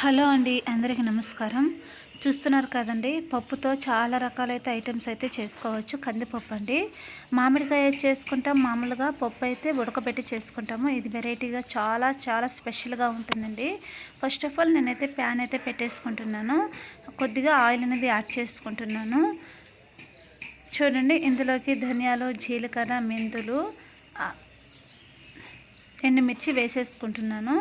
Hello అండి అందరికీ నమస్కారం. చూస్తున్నారు కదండి పప్పుతో చాలా రకాలైతే ఐటమ్స్ అయితే చేసుకోవచ్చు. కందిపప్పు అండి. మామిడికాయ చేసుకుంటాం మామూలుగా పప్పు అయితే ఉడకబెట్టి చేసుకుంటాము. ఇది వెరైటీగా చాలా చాలా స్పెషల్గా ఉంటుందండి. ఫస్ట్ ఆఫ్ ఆల్ నేనైతే ప్యాన్ అయితే పెట్టేసుకుంటున్నాను. కొద్దిగా ఆయిల్ అనేది యాడ్ చేసుకుంటున్నాను. చూడండి ఇందులోకి ధనియాలు జీలకర్ర మెంతులు ఎండుమిర్చి వేసేసుకుంటున్నాను.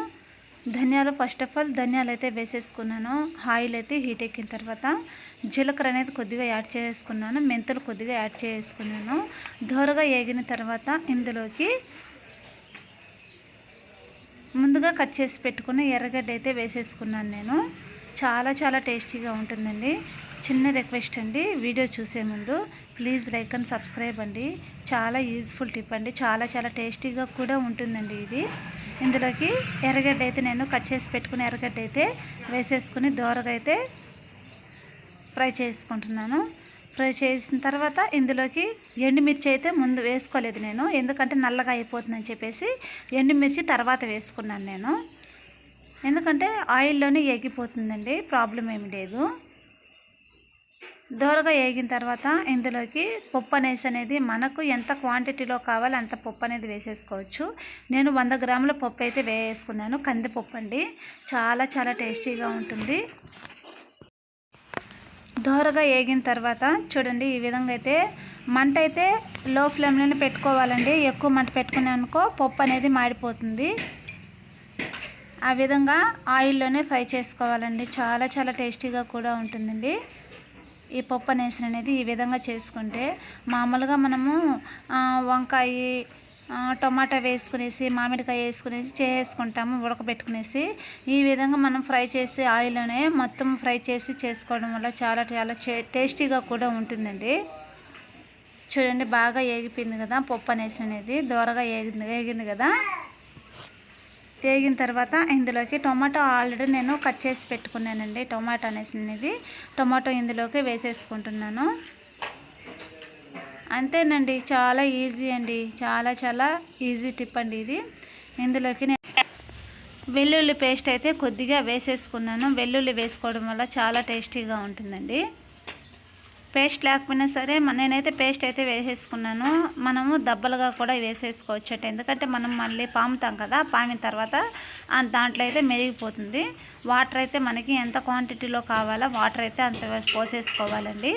ధనియాలు ఫస్ట్ ఆఫ్ ఆల్ ధనియాలు అయితే వేసేసుకున్నాను. ఆయిల్ అయితే హీట్ ఎక్కిన తర్వాత జీలకర్ర అనేది కొద్దిగా యాడ్ చేసుకున్నాను. మెంతులు కొద్దిగా యాడ్ చేసుకున్నాను. దోరగా వేగిన తర్వాత ఇందులోకి ముందుగా కట్ చేసి పెట్టుకున్న ఎర్రగడ్డ అయితే వేసేసుకున్నాను నేను. చాలా చాలా టేస్టీగా ఉంటుందండి. చిన్న రిక్వెస్ట్ అండి. వీడియో చూసే ముందు ప్లీజ్ లైక్ అండ్ సబ్స్క్రైబ్ అండి. చాలా యూజ్ఫుల్ టిప్ అండి. చాలా చాలా టేస్టీగా కూడా ఉంటుందండి ఇది. ఇందులోకి ఎర్రగడ్డ అయితే నేను కట్ చేసి పెట్టుకుని ఎర్రగడ్డ అయితే వేసేసుకుని దోరగా అయితే ఫ్రై చేసుకుంటున్నాను. ఫ్రై చేసిన తర్వాత ఇందులోకి ఎండుమిర్చి అయితే ముందు వేసుకోలేదు నేను ఎందుకంటే నల్లగా అయిపోతుందని చెప్పేసి ఎండుమిర్చి తర్వాత వేసుకున్నాను నేను. ఎందుకంటే ఆయిల్లోనే ఎగిపోతుందండి ప్రాబ్లం ఏమి లేదు. దోరగా వేగిన తర్వాత ఇందులోకి పప్పు అనేసి అనేది మనకు ఎంత క్వాంటిటీలో కావాలో అంత పప్పు అనేది వేసేసుకోవచ్చు. నేను వంద గ్రాముల పప్పు అయితే వేసుకున్నాను. కందిపప్పు అండి. చాలా చాలా టేస్టీగా ఉంటుంది. దోరగా వేగిన తర్వాత చూడండి ఈ విధంగా అయితే మంట అయితే లో ఫ్లేమ్లోనే పెట్టుకోవాలండి. ఎక్కువ మంట పెట్టుకున్నాను అనుకో పప్పు అనేది మాడిపోతుంది. ఆ విధంగా ఆయిల్లోనే ఫ్రై చేసుకోవాలండి. చాలా చాలా టేస్టీగా కూడా ఉంటుందండి. ఈ పప్పు అనేసిన అనేది ఈ విధంగా చేసుకుంటే మామూలుగా మనము వంకాయ టమాటా వేసుకునేసి మామిడికాయ వేసుకునేసి చేసుకుంటాము ఉడకబెట్టుకునేసి. ఈ విధంగా మనం ఫ్రై చేసి ఆయిల్లోనే మొత్తం ఫ్రై చేసి చేసుకోవడం వల్ల చాలా చాలా టేస్టీగా కూడా ఉంటుందండి. చూడండి బాగా ఏగిపోయింది కదా పప్పు అనేసి అనేది. దోరగా ఏగింది ఏగింది కదా. వేగిన తర్వాత ఇందులోకి టొమాటో ఆల్రెడీ నేను కట్ చేసి పెట్టుకున్నానండి. టొమాటో అనేసి టొమాటో ఇందులోకి వేసేసుకుంటున్నాను. అంతేనండి. చాలా ఈజీ అండి. చాలా చాలా ఈజీ టిప్ అండి ఇది. ఇందులోకి నేను వెల్లుల్లి పేస్ట్ అయితే కొద్దిగా వేసేసుకున్నాను. వెల్లుల్లి వేసుకోవడం వల్ల చాలా టేస్టీగా ఉంటుందండి. పేస్ట్ లేకపోయినా సరే నేనైతే పేస్ట్ అయితే వేసేసుకున్నాను. మనము దబ్బలుగా కూడా వేసేసుకోవచ్చు ఎందుకంటే మనం మళ్ళీ పాముతాం కదా పామిన తర్వాత దాంట్లో అయితే మెరిగిపోతుంది. వాటర్ అయితే మనకి ఎంత క్వాంటిటీలో కావాలో వాటర్ అయితే అంత పోసేసుకోవాలండి.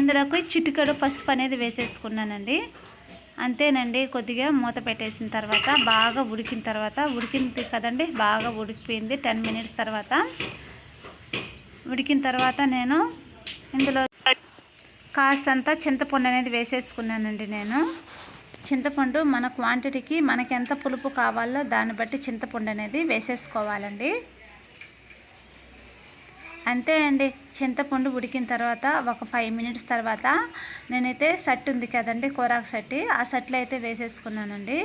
ఇందులోకి చిటికెడు పసుపు అనేది వేసేసుకున్నానండి. అంతేనండి కొద్దిగా మూత పెట్టేసిన తర్వాత బాగా ఉడికిన తర్వాత ఉడికింది కదండి బాగా ఉడికిపోయింది. టెన్ మినిట్స్ తర్వాత. ఉడికిన తర్వాత నేను ఇందులో కాస్తంత చింతపండు అనేది వేసేసుకున్నానండి నేను. చింతపండు మన క్వాంటిటీకి మనకి ఎంత పులుపు కావాలో దాన్ని బట్టి చింతపండు అనేది వేసేసుకోవాలండి. అంతే అండి. చింతపండు ఉడికిన తర్వాత ఒక ఫైవ్ మినిట్స్ తర్వాత నేనైతే సెట్ ఉంది కదండి కూరాకు సట్టి. ఆ సట్లో అయితే వేసేసుకున్నానండి.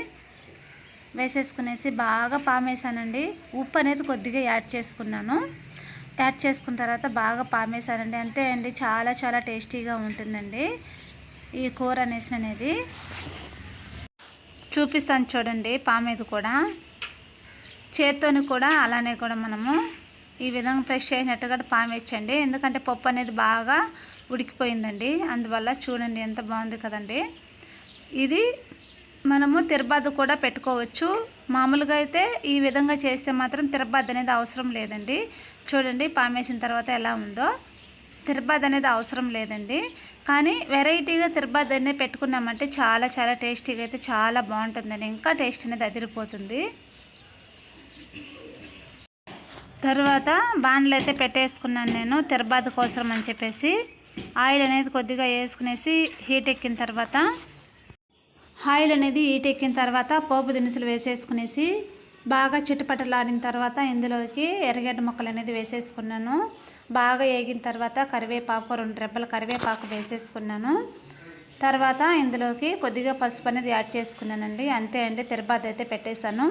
వేసేసుకునేసి బాగా పామేసానండి ఉప్పు అనేది కొద్దిగా యాడ్ చేసుకున్నాను. యాడ్ చేసుకున్న తర్వాత బాగా పామేశారండి. అంతే అండి. చాలా చాలా టేస్టీగా ఉంటుందండి. ఈ కూర అనేసి అనేది. చూపిస్తాను చూడండి పామేది కూడా. చేత్తోని కూడా అలానే కూడా మనము ఈ విధంగా ఫ్రెష్ అయినట్టుగా పామేచ్చండి ఎందుకంటే పప్పు అనేది బాగా ఉడికిపోయిందండి. అందువల్ల చూడండి ఎంత బాగుంది కదండి. ఇది మనము తిరుపతి కూడా పెట్టుకోవచ్చు. మామూలుగా అయితే ఈ విధంగా చేస్తే మాత్రం తిరబాద్ అనేది అవసరం లేదండి. చూడండి పామేసిన తర్వాత ఎలా ఉందో. తిరబాద్ అనేది అవసరం లేదండి. కానీ వెరైటీగా తిరబాద్ అనేది పెట్టుకున్నామంటే చాలా చాలా టేస్టీగా అయితే చాలా బాగుంటుందండి. ఇంకా టేస్ట్ అనేది అదిరిపోతుంది. తర్వాత బాండ్లు అయితే పెట్టేసుకున్నాను నేను తిరబాద్ కోసం అని చెప్పేసి. ఆయిల్ అనేది కొద్దిగా వేసుకునేసి హీట్ ఎక్కిన తర్వాత ఆయిల్ అనేది హీట్ ఎక్కిన తర్వాత పోపు దినుసులు వేసేసుకునేసి బాగా చిటపటలాడిన తర్వాత ఇందులోకి ఎర్రగడ్డ ముక్కలు అనేది వేసేసుకున్నాను. బాగా వేగిన తర్వాత కరివేపాకు రెండు రెబ్బల కరివేపాకు వేసేసుకున్నాను. తర్వాత ఇందులోకి కొద్దిగా పసుపు అనేది యాడ్ చేసుకున్నానండి. అంతే అండి తిరబాత్ అయితే పెట్టేశాను.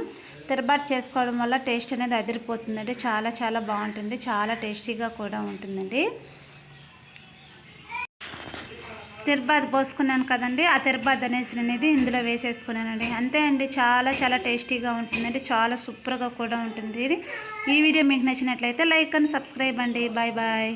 తిరుబాటు చేసుకోవడం వల్ల టేస్ట్ అనేది అదిరిపోతుందండి. చాలా చాలా బాగుంటుంది. చాలా టేస్టీగా కూడా ఉంటుందండి. తిర్బాద్ పోసుకున్నాను కదండి. ఆ తిర్బాద్ అనేసి అనేది ఇందులో వేసేసుకున్నానండి. అంతే అండి చాలా చాలా టేస్టీగా ఉంటుందండి. చాలా సూపర్గా కూడా ఉంటుంది. ఈ వీడియో మీకు నచ్చినట్లయితే లైక్ అండ్ సబ్స్క్రైబ్ అండి. Bye bye.